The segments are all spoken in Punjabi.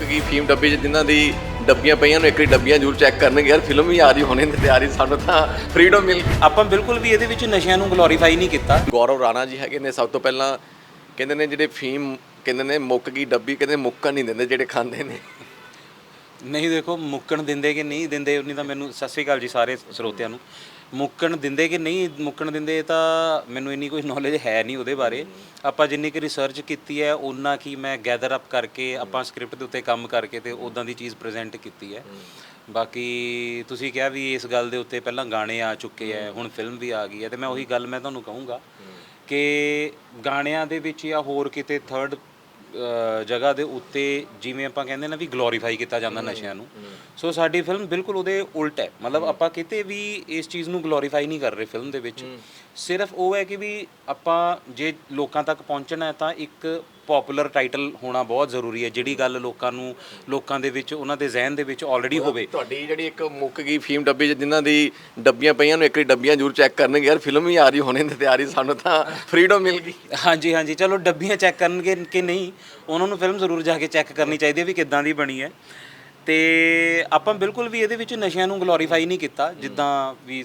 ਮੁੱਕ ਗਈ ਫੀਮ ਡੱਬੇ 'ਚ ਜਿਨ੍ਹਾਂ ਦੀ ਡੱਬੀਆਂ ਪਈਆਂ ਨੂੰ ਇੱਕ ਵਾਰੀ ਡੱਬੀਆਂ ਜ਼ਰੂਰ ਚੈੱਕ ਕਰਨਗੇ। ਯਾਰ ਫਿਲਮ ਵੀ ਆ ਰਹੀ ਹੋਣੀ ਤੇ ਤਿਆਰੀ ਸਾਨੂੰ ਤਾਂ ਫ੍ਰੀडम ਮਿਲ ਆਪਾਂ ਬਿਲਕੁਲ ਵੀ ਇਹਦੇ ਵਿੱਚ ਨਸ਼ਿਆਂ ਨੂੰ ਗਲੋਰੀਫਾਈ ਨਹੀਂ ਕੀਤਾ। ਗੌਰਵ ਰਾਣਾ ਜੀ ਹੈਗੇ ਨੇ ਸਭ ਤੋਂ ਪਹਿਲਾਂ ਕਹਿੰਦੇ ਨੇ ਜਿਹੜੇ ਫੀਮ ਕਹਿੰਦੇ ਨੇ ਮੁੱਕ ਗਈ ਡੱਬੀ ਕਹਿੰਦੇ ਮੁੱਕਣ ਨਹੀਂ ਦਿੰਦੇ ਜਿਹੜੇ ਖਾਂਦੇ ਨੇ। ਨਹੀਂ ਦੇਖੋ ਮੁੱਕਣ ਦਿੰਦੇ ਕਿ ਨਹੀਂ ਦਿੰਦੇ ਉਨੀ ਤਾਂ ਮੈਨੂੰ ਸਤਿ ਸ਼੍ਰੀ ਅਕਾਲ ਜੀ ਸਾਰੇ ਸਰੋਤਿਆਂ ਨੂੰ। ਮੁੱਕਣ ਦਿੰਦੇ ਕਿ ਨਹੀਂ ਮੁੱਕਣ ਦਿੰਦੇ ਇਹ ਤਾਂ ਮੈਨੂੰ ਇੰਨੀ ਕੋਈ ਨੌਲੇਜ ਹੈ ਨਹੀਂ ਉਹਦੇ ਬਾਰੇ। ਆਪਾਂ ਜਿੰਨੀ ਕਿ ਰਿਸਰਚ ਕੀਤੀ ਹੈ ਉਹਨਾਂ ਕੀ ਮੈਂ ਗੈਦਰ ਅਪ ਕਰਕੇ ਆਪਾਂ ਸਕ੍ਰਿਪਟ ਦੇ ਉੱਤੇ ਕੰਮ ਕਰਕੇ ਤੇ ਉਦਾਂ ਦੀ ਚੀਜ਼ ਪ੍ਰੈਜ਼ੈਂਟ ਕੀਤੀ ਹੈ। ਬਾਕੀ ਤੁਸੀਂ ਕਿਹਾ ਵੀ ਇਸ ਗੱਲ ਦੇ ਉੱਤੇ ਪਹਿਲਾਂ ਗਾਣੇ ਆ ਚੁੱਕੇ ਹੈ ਹੁਣ ਫਿਲਮ ਵੀ ਆ ਗਈ ਹੈ ਤੇ ਮੈਂ ਉਹੀ ਗੱਲ ਮੈਂ ਤੁਹਾਨੂੰ ਕਹੂੰਗਾ ਕਿ ਗਾਣਿਆਂ ਦੇ ਵਿੱਚ ਜਾਂ ਹੋਰ ਕਿਤੇ ਥਰਡ ਜਗ੍ਹਾ ਦੇ ਉੱਤੇ ਜਿਵੇਂ ਆਪਾਂ ਕਹਿੰਦੇ ਨਾ ਵੀ ਗਲੋਰੀਫਾਈ ਕੀਤਾ ਜਾਂਦਾ ਨਸ਼ਿਆਂ ਨੂੰ। ਸੋ ਸਾਡੀ ਫਿਲਮ ਬਿਲਕੁਲ ਉਹਦੇ ਉਲਟ ਹੈ। ਮਤਲਬ ਆਪਾਂ ਕਿਤੇ ਵੀ ਇਸ ਚੀਜ਼ ਨੂੰ ਗਲੋਰੀਫਾਈ ਨਹੀਂ ਕਰ ਰਹੇ ਫਿਲਮ ਦੇ ਵਿੱਚ। ਸਿਰਫ ਉਹ ਹੈ ਕਿ ਵੀ ਆਪਾਂ ਜੇ ਲੋਕਾਂ ਤੱਕ ਪਹੁੰਚਣਾ ਹੈ ਤਾਂ ਇੱਕ ਪਪੂਲਰ ਟਾਈਟਲ ਹੋਣਾ ਬਹੁਤ ਜ਼ਰੂਰੀ ਹੈ ਜਿਹੜੀ ਗੱਲ ਲੋਕਾਂ ਨੂੰ ਲੋਕਾਂ ਦੇ ਵਿੱਚ ਉਹਨਾਂ ਦੇ ਜ਼ਿਹਨ ਦੇ ਵਿੱਚ ਆਲਰੇਡੀ ਹੋਵੇ। ਤੁਹਾਡੀ ਜਿਹੜੀ ਇੱਕ ਮੁੱਕ ਗਈ ਫੀਮ ਡੱਬੇ ਜਿਨ੍ਹਾਂ ਦੀ ਡੱਬੀਆਂ ਪਈਆਂ ਨੂੰ ਇੱਕ ਵਾਰੀ ਡੱਬੀਆਂ ਜ਼ਰੂਰ ਚੈੱਕ ਕਰਨਗੇ ਯਾਰ ਫਿਲਮ ਵੀ ਆ ਰਹੀ ਹੋਣੀ ਤੇ ਤਿਆਰੀ ਸਾਨੂੰ ਤਾਂ ਫ੍ਰੀडम ਮਿਲ ਗਈ। ਹਾਂਜੀ ਹਾਂਜੀ ਚਲੋ ਡੱਬੀਆਂ ਚੈੱਕ ਕਰਨਗੇ ਕਿ ਨਹੀਂ ਉਹਨਾਂ ਨੂੰ ਫਿਲਮ ਜ਼ਰੂਰ ਜਾ ਕੇ ਚੈੱਕ ਕਰਨੀ ਚਾਹੀਦੀ ਹੈ ਵੀ ਕਿੱਦਾਂ ਦੀ ਬਣੀ ਹੈ। ਤੇ ਆਪਾਂ ਬਿਲਕੁਲ ਵੀ ਇਹਦੇ ਵਿੱਚ ਨਸ਼ਿਆਂ ਨੂੰ ਗਲੋਰੀਫਾਈ ਨਹੀਂ ਕੀਤਾ ਜਿੱਦਾਂ ਵੀ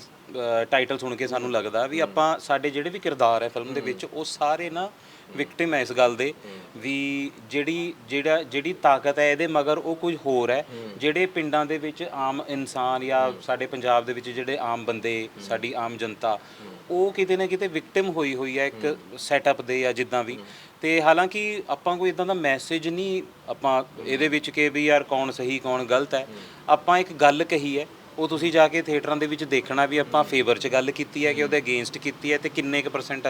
ਟਾਈਟਲ ਸੁਣ ਕੇ ਸਾਨੂੰ ਲੱਗਦਾ ਵੀ ਆਪਾਂ ਸਾਡੇ ਜਿਹੜੇ ਵੀ ਕਿਰਦਾਰ ਹੈ ਫਿਲਮ ਦੇ ਵਿੱਚ ਉਹ ਸਾਰੇ ਨਾ ਵਿਕਟਿਮ ਹੈ ਇਸ ਗੱਲ ਦੇ ਵੀ ਜਿਹੜੀ ਜਿਹੜਾ ਜਿਹੜੀ ਤਾਕਤ ਹੈ ਇਹਦੇ ਮਗਰ ਉਹ ਕੁਝ ਹੋਰ ਹੈ। ਜਿਹੜੇ ਪਿੰਡਾਂ ਦੇ ਵਿੱਚ ਆਮ ਇਨਸਾਨ ਜਾਂ ਸਾਡੇ ਪੰਜਾਬ ਦੇ ਵਿੱਚ ਜਿਹੜੇ ਆਮ ਬੰਦੇ ਸਾਡੀ ਆਮ ਜਨਤਾ ਉਹ ਕਿਤੇ ਨਾ ਕਿਤੇ ਵਿਕਟਿਮ ਹੋਈ ਹੋਈ ਹੈ ਇੱਕ ਸੈਟਅਪ ਦੇ ਜਾਂ ਜਿੱਦਾਂ ਵੀ। ਤੇ ਹਾਲਾਂਕਿ ਆਪਾਂ ਕੋਈ ਇਦਾਂ ਦਾ ਮੈਸੇਜ ਨਹੀਂ ਆਪਾਂ ਇਹਦੇ ਵਿੱਚ ਕਿ ਵੀ ਯਾਰ ਕੌਣ ਸਹੀ ਕੌਣ ਗਲਤ ਹੈ। ਆਪਾਂ ਇੱਕ ਗੱਲ ਕਹੀ ਹੈ ਉਹ ਤੁਸੀਂ ਜਾ ਕੇ ਥੀਏਟਰਾਂ ਦੇ ਵਿੱਚ ਦੇਖਣਾ ਵੀ ਆਪਾਂ ਫੇਵਰ 'ਚ ਗੱਲ ਕੀਤੀ ਹੈ ਕਿ ਉਹਦੇ ਅਗੇਂਸਟ ਕੀਤੀ ਹੈ ਤੇ ਕਿੰਨੇ ਕੁ ਪਰਸੈਂਟ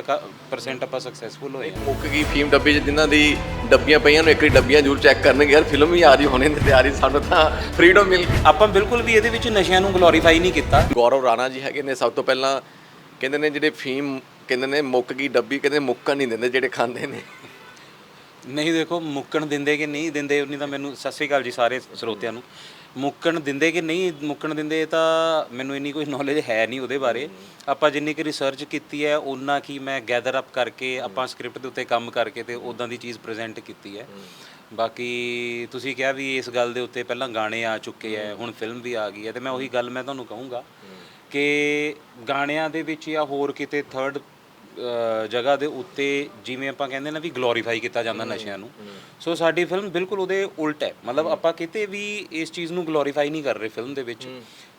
ਪਰਸੈਂਟ ਆਪਾਂ ਸਕਸੈਸਫੁਲ ਹੋਏ ਹਾਂ। ਮੁੱਕ ਗਈ ਫੀਮ ਡੱਬੇ 'ਚ ਜਿਨ੍ਹਾਂ ਦੀ ਡੱਬੀਆਂ ਪਈਆਂ ਨੂੰ ਇੱਕ ਡੱਬੀਆਂ ਜ਼ਰੂਰ ਚੈੱਕ ਕਰਨਗੇ। ਯਾਰ ਫਿਲਮ ਵੀ ਆ ਰਹੀ ਹੋਣੀ ਤੇ ਤਿਆਰੀ ਸਾਨੂੰ ਤਾਂ ਫ੍ਰੀडम ਮਿਲ ਗਈ। ਆਪਾਂ ਬਿਲਕੁਲ ਵੀ ਇਹਦੇ ਵਿੱਚ ਨਸ਼ਿਆਂ ਨੂੰ ਗਲੋਰੀਫਾਈ ਨਹੀਂ ਕੀਤਾ। ਗੌਰਵ ਰਾਣਾ ਜੀ ਹੈਗੇ ਨੇ ਸਭ ਤੋਂ ਪਹਿਲਾਂ ਕਹਿੰਦੇ ਨੇ ਜਿਹੜੇ ਫੀਮ ਕਹਿੰਦੇ ਨੇ ਮੁੱਕ ਗਈ ਡੱਬੀ ਕਹਿੰਦੇ ਮੁੱਕਣ ਨਹੀਂ ਦਿੰਦੇ ਜਿਹੜੇ ਖਾਂਦੇ ਨੇ। ਨਹੀਂ ਦੇਖੋ ਮੁੱਕਣ ਦਿੰਦੇ ਕਿ ਨਹੀਂ ਦਿੰਦੇ ਉਨੀ ਤਾਂ ਮੈਨੂੰ ਸਤਿ ਸ਼੍ਰੀ ਅਕਾਲ ਜੀ ਸਾਰੇ ਸਰੋਤਿਆਂ ਨੂੰ। ਮੁੱਕਣ ਦਿੰਦੇ ਕਿ ਨਹੀਂ ਮੁੱਕਣ ਦਿੰਦੇ ਇਹ ਤਾਂ ਮੈਨੂੰ ਇੰਨੀ ਕੋਈ ਨੌਲੇਜ ਹੈ ਨਹੀਂ ਉਹਦੇ ਬਾਰੇ। ਆਪਾਂ ਜਿੰਨੀ ਕਿ ਰਿਸਰਚ ਕੀਤੀ ਹੈ ਉਹਨਾਂ ਕੀ ਮੈਂ ਗੈਦਰ ਅਪ ਕਰਕੇ ਆਪਾਂ ਸਕ੍ਰਿਪਟ ਦੇ ਉੱਤੇ ਕੰਮ ਕਰਕੇ ਤੇ ਉਦਾਂ ਦੀ ਚੀਜ਼ ਪ੍ਰੈਜ਼ੈਂਟ ਕੀਤੀ ਹੈ। ਬਾਕੀ ਤੁਸੀਂ ਕਿਹਾ ਵੀ ਇਸ ਗੱਲ ਦੇ ਉੱਤੇ ਪਹਿਲਾਂ ਗਾਣੇ ਆ ਚੁੱਕੇ ਹੈ, ਹੁਣ ਫਿਲਮ ਵੀ ਆ ਗਈ ਹੈ ਤੇ ਮੈਂ ਉਹੀ ਗੱਲ ਮੈਂ ਤੁਹਾਨੂੰ ਕਹੂੰਗਾ ਕਿ ਗਾਣਿਆਂ ਦੇ ਵਿੱਚ ਜਾਂ ਹੋਰ ਕਿਤੇ ਥਰਡ ਜਗ੍ਹਾ ਦੇ ਉੱਤੇ ਜਿਵੇਂ ਆਪਾਂ ਕਹਿੰਦੇ ਨਾ ਵੀ ਗਲੋਰੀਫਾਈ ਕੀਤਾ ਜਾਂਦਾ ਨਸ਼ਿਆਂ ਨੂੰ। ਸੋ ਸਾਡੀ ਫਿਲਮ ਬਿਲਕੁਲ ਉਹਦੇ ਉਲਟ ਹੈ। ਮਤਲਬ ਆਪਾਂ ਕਿਤੇ ਵੀ ਇਸ ਚੀਜ਼ ਨੂੰ ਗਲੋਰੀਫਾਈ ਨਹੀਂ ਕਰ ਰਹੇ ਫਿਲਮ ਦੇ ਵਿੱਚ।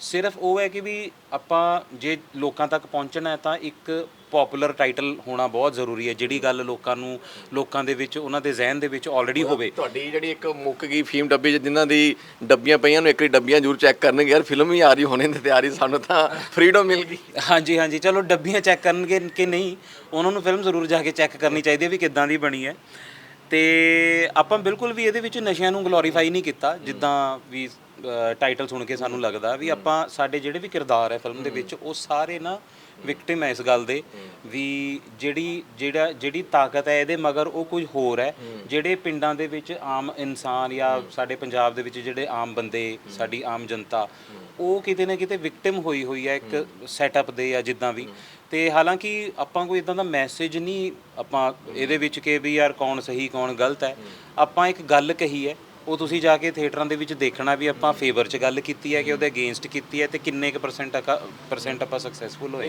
ਸਿਰਫ ਉਹ ਹੈ ਕਿ ਵੀ ਆਪਾਂ ਜੇ ਲੋਕਾਂ ਤੱਕ ਪਹੁੰਚਣਾ ਹੈ ਤਾਂ ਇੱਕ ਪਪੂਲਰ ਟਾਈਟਲ ਹੋਣਾ ਬਹੁਤ ਜ਼ਰੂਰੀ ਹੈ ਜਿਹੜੀ ਗੱਲ ਲੋਕਾਂ ਨੂੰ ਲੋਕਾਂ ਦੇ ਵਿੱਚ ਉਹਨਾਂ ਦੇ ਜ਼ਿਹਨ ਦੇ ਵਿੱਚ ਆਲਰੇਡੀ ਹੋਵੇ। ਤੁਹਾਡੀ ਜਿਹੜੀ ਇੱਕ ਮੁੱਕ ਗਈ ਫੀਮ ਡੱਬੇ ਜਿਨ੍ਹਾਂ ਦੀ ਡੱਬੀਆਂ ਪਈਆਂ ਨੂੰ ਇੱਕ ਵਾਰੀ ਡੱਬੀਆਂ ਜ਼ਰੂਰ ਚੈੱਕ ਕਰਨਗੇ ਯਾਰ ਫਿਲਮ ਵੀ ਆ ਰਹੀ ਹੋਣੀ ਤੇ ਤਿਆਰੀ ਸਾਨੂੰ ਤਾਂ ਫ੍ਰੀडम ਮਿਲ ਗਈ। ਹਾਂਜੀ ਹਾਂਜੀ ਚਲੋ ਡੱਬੀਆਂ ਚੈੱਕ ਕਰਨਗੇ ਕਿ ਨਹੀਂ ਉਹਨਾਂ ਨੂੰ ਫਿਲਮ ਜ਼ਰੂਰ ਜਾ ਕੇ ਚੈੱਕ ਕਰਨੀ ਚਾਹੀਦੀ ਹੈ ਵੀ ਕਿੱਦਾਂ ਦੀ ਬਣੀ ਹੈ। ਤੇ ਆਪਾਂ ਬਿਲਕੁਲ ਵੀ ਇਹਦੇ ਵਿੱਚ ਨਸ਼ਿਆਂ ਨੂੰ ਗਲੋਰੀਫਾਈ ਨਹੀਂ ਕੀਤਾ, ਜਿੱਦਾਂ ਵੀ ਟਾਈਟਲ ਸੁਣ ਕੇ ਸਾਨੂੰ ਲੱਗਦਾ ਵੀ ਆਪਾਂ ਸਾਡੇ ਜਿਹੜੇ ਵੀ ਕਿਰਦਾਰ ਹੈ ਫਿਲਮ ਦੇ ਵਿੱਚ, ਉਹ ਸਾਰੇ ਨਾ ਵਿਕਟਿਮ ਹੈ ਇਸ ਗੱਲ ਦੇ ਵੀ ਜਿਹੜੀ, ਜਿਹੜਾ, ਜਿਹੜੀ ਤਾਕਤ ਹੈ ਇਹਦੇ ਮਗਰ ਉਹ ਕੁਝ ਹੋਰ ਹੈ। ਜਿਹੜੇ ਪਿੰਡਾਂ ਦੇ ਵਿੱਚ ਆਮ ਇਨਸਾਨ ਜਾਂ ਸਾਡੇ ਪੰਜਾਬ ਦੇ ਵਿੱਚ ਜਿਹੜੇ ਆਮ ਬੰਦੇ, ਸਾਡੀ ਆਮ ਜਨਤਾ, ਉਹ ਕਿਤੇ ਨਾ ਕਿਤੇ ਵਿਕਟਿਮ ਹੋਈ ਹੋਈ ਹੈ ਇੱਕ ਸੈਟਅਪ ਦੇ ਜਾਂ ਜਿੱਦਾਂ ਵੀ। ਤੇ ਹਾਲਾਂਕਿ ਆਪਾਂ ਕੋਈ ਇਦਾਂ ਦਾ ਮੈਸੇਜ ਨਹੀਂ ਆਪਾਂ ਇਹਦੇ ਵਿੱਚ ਕਿ ਵੀ ਯਾਰ ਕੌਣ ਸਹੀ, ਕੌਣ ਗਲਤ ਹੈ। ਆਪਾਂ ਇੱਕ ਗੱਲ ਕਹੀ ਹੈ, ਉਹ ਤੁਸੀਂ ਜਾ ਕੇ ਥੀਏਟਰਾਂ ਦੇ ਵਿੱਚ ਦੇਖਣਾ ਵੀ ਆਪਾਂ ਫੇਵਰ 'ਚ ਗੱਲ ਕੀਤੀ ਹੈ ਕਿ ਉਹਦੇ ਅਗੇਂਸਟ ਕੀਤੀ ਹੈ ਤੇ ਕਿੰਨੇ ਕੁ ਪਰਸੈਂਟ ਪਰਸੈਂਟ ਆਪਾਂ ਸਕਸੈਸਫੁਲ ਹੋਏ।